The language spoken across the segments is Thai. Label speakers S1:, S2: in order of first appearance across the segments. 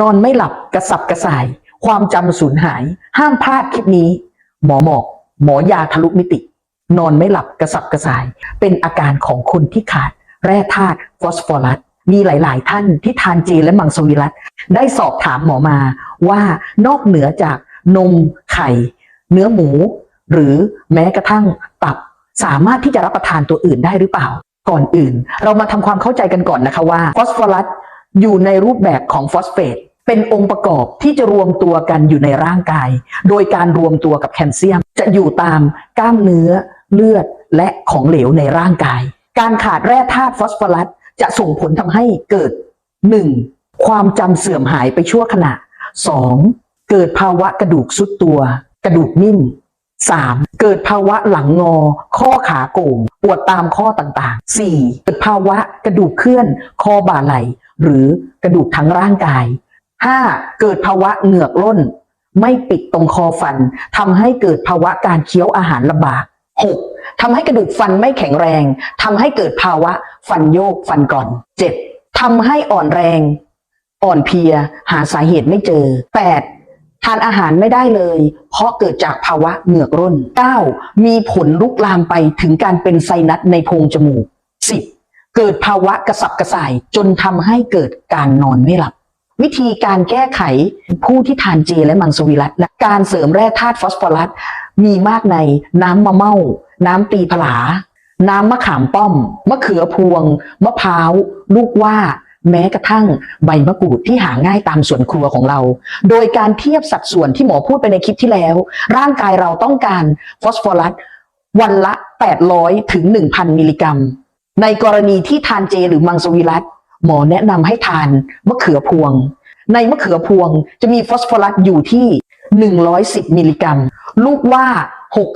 S1: นอนไม่หลับกระสับกระส่าย ความจำสูญหาย ห้ามพลาดคลิปนี้ หมอหมอก หมอยาทะลุมิติ นอนไม่หลับกระสับกระส่าย เป็นอาการของคนที่ขาด แร่ธาตุฟอสฟอรัสมีหลาย ๆ ท่านที่ทานเจและมังสวิรัตได้สอบถามหมอมาว่านอกเหนือจากนมไข่ เนื้อหมู หรือแม้กระทั่งตับ สามารถที่จะรับประทานตัวอื่นได้หรือเปล่า ก่อนอื่น เรามาทำความเข้าใจกันก่อนนะคะว่าฟอสฟอรัส อยู่ในรูปแบบของฟอสเฟตเป็นองค์ประกอบที่จะรวมตัวกันอยู่ในร่างกาย โดยการรวมตัวกับแคลเซียม จะอยู่ตามกล้ามเนื้อเลือดและของเหลวในร่างกาย การขาดแร่ธาตุฟอสฟอรัสจะส่งผลทำให้เกิด 1. ความจำเสื่อมหายไปชั่วขณะ 2. เกิดภาวะกระดูกซุดตัว กระดูกนิ่ม 3. เกิดภาวะหลังงอ ข้อขาโก่ง ปวดตามข้อต่างๆ 4. เกิดภาวะกระดูกเคลื่อน คอบ่าไหล่หรือกระดูกทั้งร่างกาย 5. เกิดภาวะเหงือกร่นไม่ปิดตรงคอฟันทำให้เกิดภาวะการเคี้ยวอาหารลำบาก 6. ทำให้กระดูกฟันไม่แข็งแรงทำให้เกิดภาวะฟันโยกฟันก่อน 7. ทำให้อ่อนแรง อ่อนเพลีย หาสาเหตุไม่เจอ 8. ทานอาหารไม่ได้เลย เพราะเกิดจากภาวะเหงือกร่น 9. มีผลลุกลามไปถึงการเป็นไซนัสในโพรงจมูก 10. เกิดภาวะกระสับกระส่ายจนทำให้เกิดการนอนไม่หลับ วิธีการแก้ไขผู้ที่ทานเจและมังสวิรัตและการเสริมแร่ธาตุฟอสฟอรัส มีมากในน้ำมะเม่า น้ำตีผลา น้ำมะขามป้อม มะเขือพวง มะพร้าว ลูกว่า แม้กระทั่งใบมะกรูดที่หาง่ายตามสวนครัวของเรา โดยการเทียบสัดส่วนที่หมอพูดไปในคลิปที่แล้ว ร่างกายเราต้องการฟอสฟอรัสวันละ 800 ถึง 1,000 มิลลิกรัม ในกรณีที่ทานเจหรือมังสวิรัตหมอแนะนำให้ทานมะเขือพวง ในมะเขือพวงจะมีฟอสฟอรัสอยู่ที่ 110 มิลลิกรัม ลูกว่า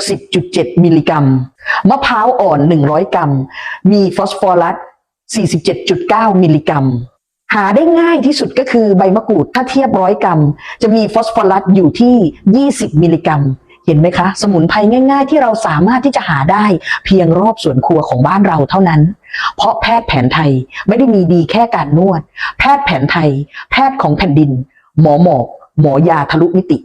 S1: 60.7 มิลลิกรัม มะพร้าวอ่อน 100 กรัม มีฟอสฟอรัส 47.9 มิลลิกรัม หาได้ง่ายที่สุดก็คือใบมะกรูดถ้าเทียบร้อยกรัม จะมีฟอสฟอรัสอยู่ที่ 20 มิลลิกรัม เห็นไหมคะ สมุนไพรง่าย ๆ ที่เราสามารถที่จะหาได้เพียงรอบสวนครัวของบ้านเราเท่านั้น เพราะแพทย์แผนไทยไม่ได้มีดีแค่การนวด แพทย์แผนไทย แพทย์ของแผ่นดิน หมอหมอกหมอยาทะลุมิติ